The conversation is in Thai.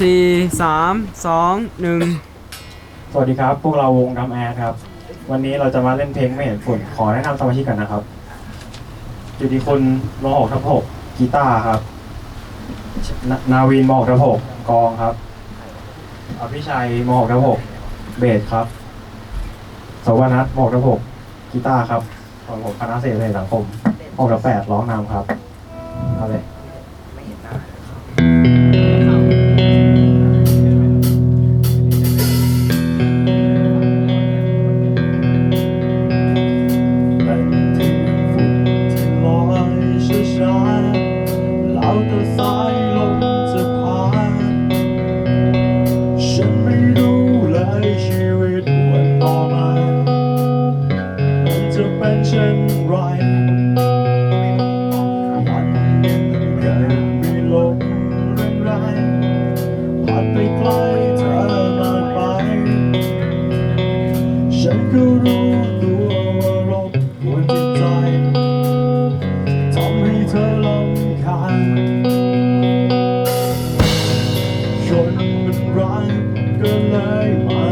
สี่สามสองหนึ่งสวัสดีครับ พวกเราวงดัมแอร์ครับ วันนี้เราจะมาเล่นเพลงไม่เห็นฝุ่นขอแนะนำสมาชิกกันนะครับจุติคุณมหกทับหกกีตาร์ครับนนาวินมหกทับหกกลองครับ อภิชัยมหกทับหกเบสครับสวนัทมหกทับหกกีตาร์ครับส่วนผมคณะเศรษฐศาสตร์สังคมมหกทับแปดร้องนำครับเอาเลย ก็สายลมจะผ่านฉันไม่รู้เลยชีวิตวันต่อมามันจะเป็นเช่นไรวันหนึ่งเกิดมีลมแรงๆพัดไปไกลเธอมากไปฉันก็รู้ รักก็เลยมา